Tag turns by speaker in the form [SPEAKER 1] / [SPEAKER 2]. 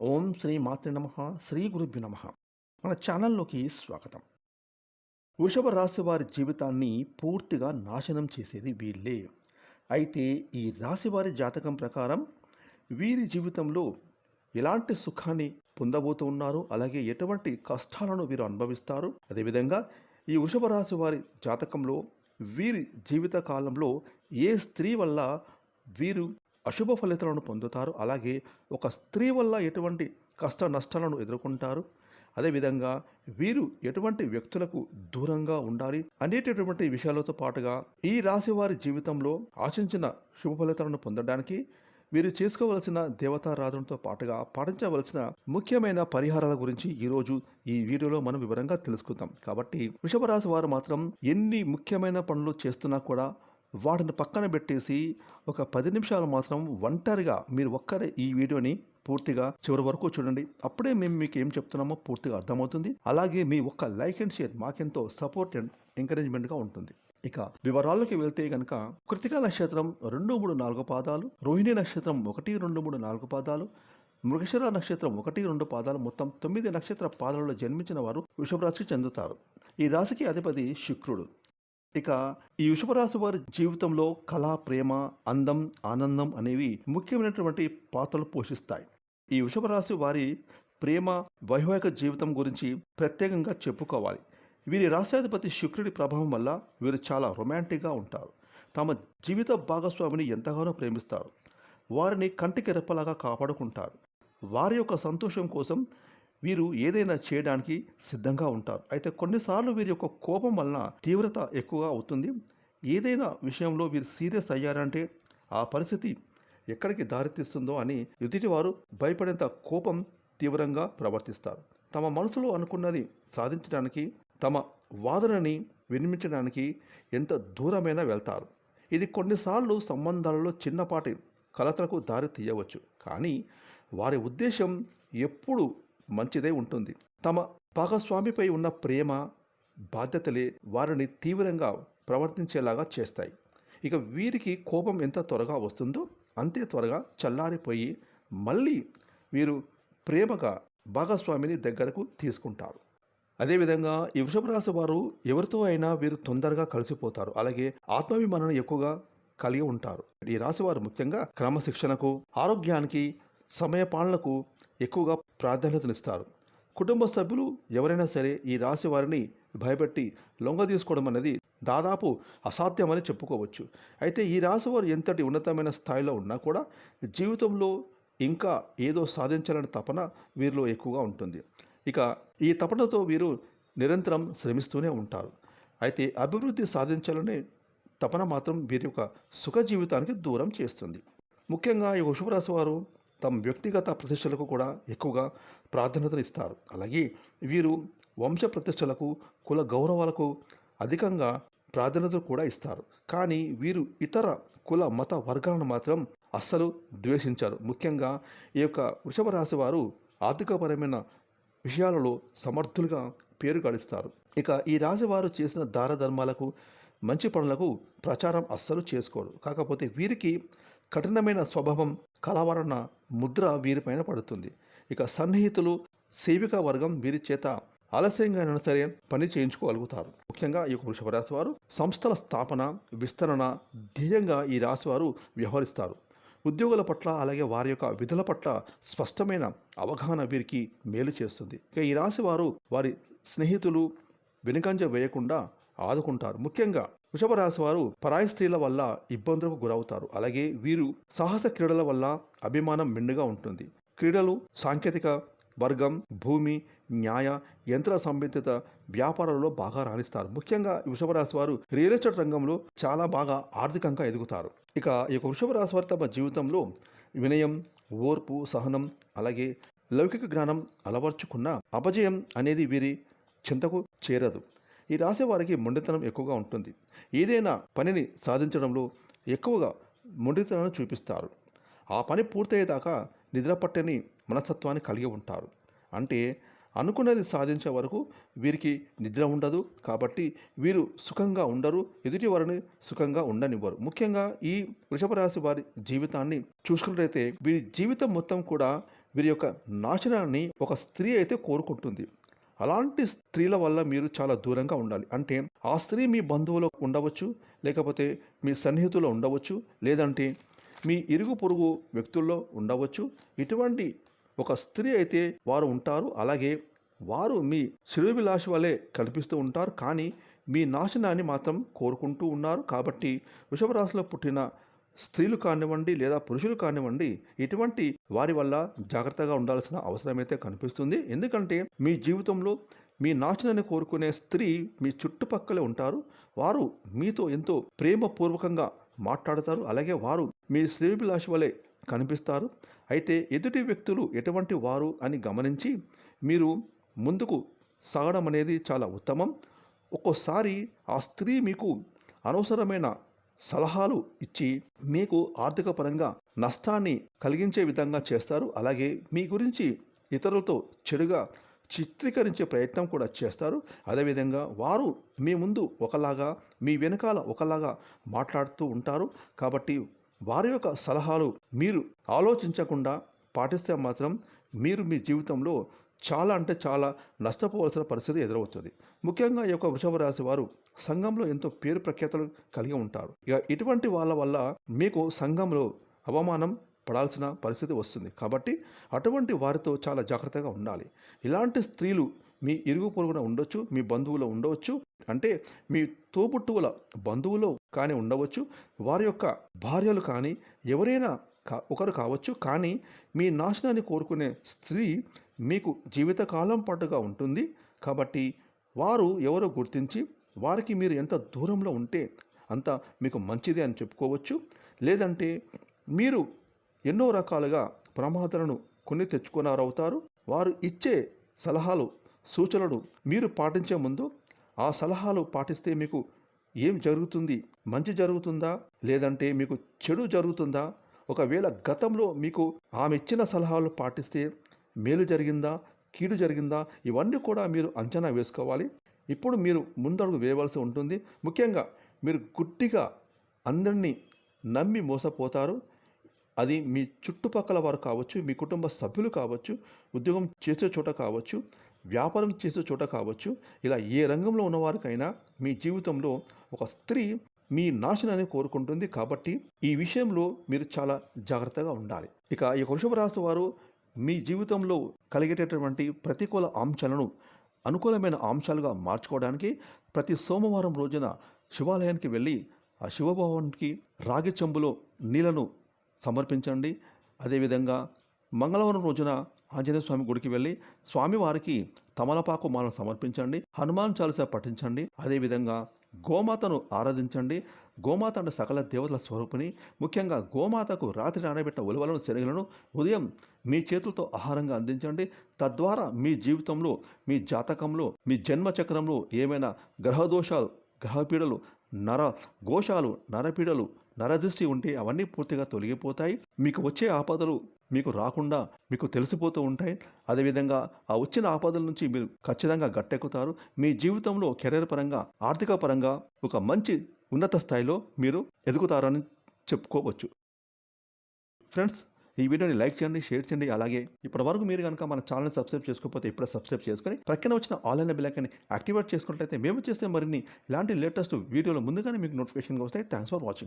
[SPEAKER 1] ఓం శ్రీ మాతృ నమ శ్రీ గురుభ్యు నమ. మన ఛానల్లోకి స్వాగతం. వృషభ రాశి వారి జీవితాన్ని పూర్తిగా నాశనం చేసేది వీళ్ళే. అయితే ఈ రాశి వారి జాతకం ప్రకారం వీరి జీవితంలో ఎలాంటి సుఖాన్ని పొందబోతూ ఉన్నారు అలాగే ఎటువంటి కష్టాలను వీరు అనుభవిస్తారు? అదేవిధంగా ఈ వృషభ రాశి వారి జాతకంలో వీరి జీవిత కాలంలో ఏ స్త్రీ వల్ల వీరు అశుభ ఫలితాలను పొందుతారు. అలాగే ఒక స్త్రీ వల్ల ఎటువంటి కష్ట నష్టాలను ఎదుర్కొంటారు. అదేవిధంగా వీరు ఎటువంటి వ్యక్తులకు దూరంగా ఉండాలి అనేటటువంటి విషయాలతో పాటుగా ఈ రాశి వారి జీవితంలో ఆశించిన శుభ ఫలితాలను పొందడానికి వీరు చేసుకోవలసిన దేవతారాధనతో పాటుగా పాటించవలసిన ముఖ్యమైన పరిహారాల గురించి ఈరోజు ఈ వీడియోలో మనం వివరంగా తెలుసుకుందాం. కాబట్టి వృషభ రాశి వారు మాత్రం ఎన్ని ముఖ్యమైన పనులు చేస్తున్నా కూడా వాటిని పక్కన పెట్టేసి ఒక పది నిమిషాలు మాత్రం ఒంటరిగా మీరు ఒక్కరే ఈ వీడియోని పూర్తిగా చివరి వరకు చూడండి. అప్పుడే మేము మీకు ఏం చెప్తున్నామో పూర్తిగా అర్థమవుతుంది. అలాగే మీ ఒక్క లైక్ అండ్ షేర్ మాకెంతో సపోర్ట్ అండ్ ఎంకరేజ్మెంట్గా ఉంటుంది. ఇక వివరాల్లోకి వెళ్తే గనక కృతికా నక్షత్రం రెండు మూడు నాలుగు పాదాలు రోహిణి నక్షత్రం ఒకటి రెండు మూడు నాలుగు పాదాలు మృగశిర నక్షత్రం ఒకటి రెండు పాదాలు మొత్తం తొమ్మిది నక్షత్ర పాదాలలో జన్మించిన వారు వృషభ రాశికి చెందుతారు. ఈ రాశికి అధిపతి శుక్రుడు. ఇక ఈ వృషభరాశి వారి జీవితంలో కళ ప్రేమ అందం ఆనందం అనేవి ముఖ్యమైనటువంటి పాత్రలు పోషిస్తాయి. ఈ వృషభరాశి వారి ప్రేమ వైవాహిక జీవితం గురించి ప్రత్యేకంగా చెప్పుకోవాలి. వీరి రాశాధిపతి శుక్రుడి ప్రభావం వల్ల వీరు చాలా రొమాంటిక్గా ఉంటారు. తమ జీవిత భాగస్వామిని ఎంతగానో ప్రేమిస్తారు. వారిని కంటికి రెప్పలాగా కాపాడుకుంటారు. వారి యొక్క సంతోషం కోసం వీరు ఏదైనా చేయడానికి సిద్ధంగా ఉంటారు. అయితే కొన్నిసార్లు వీరి యొక్క కోపం వలన తీవ్రత ఎక్కువగా అవుతుంది. ఏదైనా విషయంలో వీరు సీరియస్ అయ్యారంటే ఆ పరిస్థితి ఎక్కడికి దారితీస్తుందో అని ఎదుటివారు భయపడేంత కోపం తీవ్రంగా ప్రవర్తిస్తారు. తమ మనసులో అనుకున్నది సాధించడానికి తమ వాదనని వినిమించడానికి ఎంత దూరమైనా వెళ్తారు. ఇది కొన్నిసార్లు సంబంధాలలో చిన్నపాటి కలతలకు దారి తీయవచ్చు కానీ వారి ఉద్దేశం ఎప్పుడు మంచిదే ఉంటుంది. తమ భాగస్వామిపై ఉన్న ప్రేమ బాధ్యతలే వారిని తీవ్రంగా ప్రవర్తించేలాగా చేస్తాయి. ఇక వీరికి కోపం ఎంత త్వరగా వస్తుందో అంతే త్వరగా చల్లారిపోయి మళ్ళీ వీరు ప్రేమగా భాగస్వామిని దగ్గరకు తీసుకుంటారు. అదేవిధంగా ఈ వృషభ రాశి వారు ఎవరితో అయినా వీరు తొందరగా కలిసిపోతారు. అలాగే ఆత్మాభిమానం ఎక్కువగా కలిగి ఉంటారు. ఈ రాశి వారు ముఖ్యంగా క్రమశిక్షణకు ఆరోగ్యానికి సమయపాలనకు ఎక్కువగా ప్రాధాన్యతనిస్తారు. కుటుంబ సభ్యులు ఎవరైనా సరే ఈ రాశి వారిని భయపెట్టి లొంగ తీసుకోవడం అనేది దాదాపు అసాధ్యమని చెప్పుకోవచ్చు. అయితే ఈ రాశి వారు ఎంతటి ఉన్నతమైన స్థాయిలో ఉన్నా కూడా జీవితంలో ఇంకా ఏదో సాధించాలనే తపన వీరిలో ఎక్కువగా ఉంటుంది. ఇక ఈ తపనతో వీరు నిరంతరం శ్రమిస్తూనే ఉంటారు. అయితే అభివృద్ధి సాధించాలనే తపన మాత్రం వీరి యొక్క సుఖ జీవితానికి దూరం చేస్తుంది. ముఖ్యంగా ఈ వృషభరాశి వారు తమ వ్యక్తిగత ప్రతిష్టలకు కూడా ఎక్కువగా ప్రాధాన్యతను ఇస్తారు అలాగే వీరు వంశ ప్రతిష్టలకు కుల గౌరవాలకు అధికంగా ప్రాధాన్యతలు కూడా ఇస్తారు. కానీ వీరు ఇతర కుల మత వర్గాలను మాత్రం అస్సలు ద్వేషించారు. ముఖ్యంగా ఈ యొక్క వృషభ రాశి వారు ఆర్థికపరమైన విషయాలలో సమర్థులుగా పేరు గడిస్తారు. ఇక ఈ రాశి వారు చేసిన దార ధర్మాలకు మంచి పనులకు ప్రచారం అస్సలు చేసుకోరు. కాకపోతే వీరికి కఠినమైన స్వభావం కలవరణ ముద్ర వీరిపైన పడుతుంది. ఇక సన్నిహితులు సేవికా వర్గం వీరి చేత ఆలస్యంగా అయినా సరే పని చేయించుకోగలుగుతారు. ముఖ్యంగా ఈ యొక్క వృషభ రాశి వారు సంస్థల స్థాపన విస్తరణ ధ్యేయంగా ఈ రాశి వారు వ్యవహరిస్తారు. ఉద్యోగుల పట్ల అలాగే వారి యొక్క విధుల పట్ల స్పష్టమైన అవగాహన వీరికి మేలు చేస్తుంది. ఇక ఈ రాశి వారు వారి స్నేహితులు వెనుకంజ వేయకుండా ఆదుకుంటారు. ముఖ్యంగా వృషభ రాశి వారు పరాయి స్త్రీల వల్ల ఇబ్బందులకు గురవుతారు. అలాగే వీరు సాహస క్రీడల వల్ల అభిమానం మెండుగా ఉంటుంది. క్రీడలు సాంకేతిక వర్గం భూమి న్యాయ యంత్ర సంబంధిత వ్యాపారాలలో బాగా రాణిస్తారు. ముఖ్యంగా వృషభ రాశి వారు రియల్ ఎస్టేట్ రంగంలో చాలా బాగా ఆర్థికంగా ఎదుగుతారు. ఇక ఈ యొక్క వృషభ రాశి వారి తమ జీవితంలో వినయం ఓర్పు సహనం అలాగే లౌకిక జ్ఞానం అలవర్చుకున్న అపజయం అనేది వీరి చింతకు చేరదు. ఈ రాశి వారికి మొండితనం ఎక్కువగా ఉంటుంది. ఏదైనా పనిని సాధించడంలో ఎక్కువగా మొండితనాన్ని చూపిస్తారు. ఆ పని పూర్తయ్యేదాకా నిద్రపట్టని మనస్తత్వాన్ని కలిగి ఉంటారు. అంటే అనుకున్నది సాధించే వరకు వీరికి నిద్ర ఉండదు. కాబట్టి వీరు సుఖంగా ఉండరు. ఎదుటి వారిని సుఖంగా ఉండనివ్వరు. ముఖ్యంగా ఈ వృషభ రాశి వారి జీవితాన్ని చూసుకున్నట్లయితే వీరి జీవితం మొత్తం కూడా వీరి యొక్క నాశనాన్ని ఒక స్త్రీ అయితే కోరుకుంటుంది. అలాంటి స్త్రీల వల్ల మీరు చాలా దూరంగా ఉండాలి. అంటే ఆ స్త్రీ మీ బంధువులో ఉండవచ్చు లేకపోతే మీ సన్నిహితులు ఉండవచ్చు లేదంటే మీ ఇరుగు పొరుగు వ్యక్తుల్లో ఉండవచ్చు. ఇటువంటి ఒక స్త్రీ అయితే వారు ఉంటారు. అలాగే వారు మీ శిరోభిలాష వలె కనిపిస్తూ ఉంటారు. కానీ మీ నాశనాన్ని మాత్రం కోరుకుంటూ ఉన్నారు. కాబట్టి వృషభ రాశిలో పుట్టిన స్త్రీలు కానివ్వండి లేదా పురుషులు కానివ్వండి ఇటువంటి వారి వల్ల జాగ్రత్తగా ఉండాల్సిన అవసరమైతే కనిపిస్తుంది. ఎందుకంటే మీ జీవితంలో మీ నాశనాన్ని కోరుకునే స్త్రీ మీ చుట్టుపక్కలే ఉంటారు. వారు మీతో ఎంతో ప్రేమపూర్వకంగా మాట్లాడతారు. అలాగే వారు మీ శ్రేభిలాష వలె కనిపిస్తారు. అయితే ఎదుటి వ్యక్తులు ఎటువంటి వారు అని గమనించి మీరు ముందుకు సాగడం అనేది చాలా ఉత్తమం. ఒక్కోసారి ఆ స్త్రీ మీకు అనవసరమైన సలహాలు ఇచ్చి మీకు ఆర్థిక పరంగా నష్టాన్ని కలిగించే విధంగా చేస్తారు. అలాగే మీ గురించి ఇతరులతో చెడుగా చిత్రీకరించే ప్రయత్నం కూడా చేస్తారు. అదేవిధంగా వారు మీ ముందు ఒకలాగా మీ వెనకాల ఒకలాగా మాట్లాడుతూ ఉంటారు. కాబట్టి వారి యొక్క సలహాలు మీరు ఆలోచించకుండా పాటిస్తే మాత్రం మీరు మీ జీవితంలో చాలా అంటే చాలా నష్టపోవలసిన పరిస్థితి ఎదురవుతుంది. ముఖ్యంగా ఈ యొక్క వృషభ రాశి వారు సంఘంలో ఎంతో పేరు ప్రఖ్యాతలు కలిగి ఉంటారు. ఇక ఇటువంటి వాళ్ళ వల్ల మీకు సంఘంలో అవమానం పడాల్సిన పరిస్థితి వస్తుంది. కాబట్టి అటువంటి వారితో చాలా జాగ్రత్తగా ఉండాలి. ఇలాంటి స్త్రీలు మీ ఇరుగు పొరుగున ఉండొచ్చు మీ బంధువులో ఉండవచ్చు. అంటే మీ తోబుట్టువుల బంధువులో కానీ ఉండవచ్చు. వారి యొక్క భార్యలు కానీ ఎవరైనా కా ఒకరు కావచ్చు. కానీ మీ నాశనాన్ని కోరుకునే స్త్రీ మీకు జీవితకాలం పాటుగా ఉంటుంది. కాబట్టి వారు ఎవరో గుర్తించి వారికి మీరు ఎంత దూరంలో ఉంటే అంత మీకు మంచిది అని చెప్పుకోవచ్చు. లేదంటే మీరు ఎన్నో రకాలుగా ప్రమాదాలను కొని తెచ్చుకున్నారవుతారు. వారు ఇచ్చే సలహాలు సూచనలు మీరు పాటించే ముందు ఆ సలహాలు పాటిస్తే మీకు ఏం జరుగుతుంది? మంచి జరుగుతుందా? లేదంటే మీకు చెడు జరుగుతుందా? ఒకవేళ గతంలో మీకు ఆమె ఇచ్చిన సలహాలు పాటిస్తే మేలు జరిగిందా? కీడు జరిగిందా? ఇవన్నీ కూడా మీరు అంచనా వేసుకోవాలి. ఇప్పుడు మీరు ముందడుగు వేయవలసి ఉంటుంది. ముఖ్యంగా మీరు గుట్టిగా అందరినీ నమ్మి మోసపోతారు. అది మీ చుట్టుపక్కల వారు కావచ్చు మీ కుటుంబ సభ్యులు కావచ్చు ఉద్యోగం చేసే చోట కావచ్చు వ్యాపారం చేసే చోట కావచ్చు ఇలా ఏ రంగంలో ఉన్నవారికైనా మీ జీవితంలో ఒక స్త్రీ మీ నాశనాన్ని కోరుకుంటుంది. కాబట్టి ఈ విషయంలో మీరు చాలా జాగ్రత్తగా ఉండాలి. ఇక ఈ వృషభ రాశి వారు మీ జీవితంలో కలిగేటటువంటి ప్రతికూల అంశాలను అనుకూలమైన అంశాలుగా మార్చుకోవడానికి ప్రతి సోమవారం రోజున శివాలయానికి వెళ్ళి ఆ శివభావానికి రాగి చెంబులో నీళ్ళను సమర్పించండి. అదేవిధంగా మంగళవారం రోజున ఆంజనేయ స్వామి గుడికి వెళ్ళి స్వామివారికి తమలపాకు మాలను సమర్పించండి హనుమాన్ చాలీస పఠించండి అదేవిధంగా గోమాతను ఆరాధించండి. గోమాత అంటే సకల దేవతల స్వరూపిణి. ముఖ్యంగా గోమాతకు రాత్రి నానబెట్టిన ఉలవలను శనగలను ఉదయం మీ చేతులతో ఆహారంగా అందించండి. తద్వారా మీ జీవితంలో మీ జాతకంలో మీ జన్మ చక్రంలో ఏమైనా గ్రహదోషాలు గ్రహపీడలు నర ఘోషాలు నరపీడలు నరదృష్టి ఉంటే అవన్నీ పూర్తిగా తొలగిపోతాయి. మీకు వచ్చే ఆపదలు మీకు రాకుండా మీకు తెలిసిపోతూ ఉంటాయి. అదేవిధంగా ఆ వచ్చిన ఆపదల నుంచి మీరు ఖచ్చితంగా గట్టెక్కుతారు. మీ జీవితంలో కెరీర్ పరంగా ఆర్థిక పరంగా ఒక మంచి ఉన్నత స్థాయిలో మీరు ఎదుగుతారని చెప్పుకోవచ్చు. ఫ్రెండ్స్ ఈ వీడియోని లైక్ చేయండి షేర్ చేయండి. అలాగే ఇప్పటి వరకు మీరు కనుక మన ఛానల్ సబ్స్క్రైబ్ చేసుకోకపోతే ఇప్పుడే సబ్స్క్రైబ్ చేసుకొని ప్రక్కన వచ్చిన ఆన్లైన్ బిల్లకని యాక్టివేట్ చేసుకున్నట్లయితే మేము చేస్తే మరిన్ని ఇలాంటి లేటెస్ట్ వీడియోలు ముందుగానే మీకు నోటిఫికేషన్గా వస్తాయి. Thanks for watching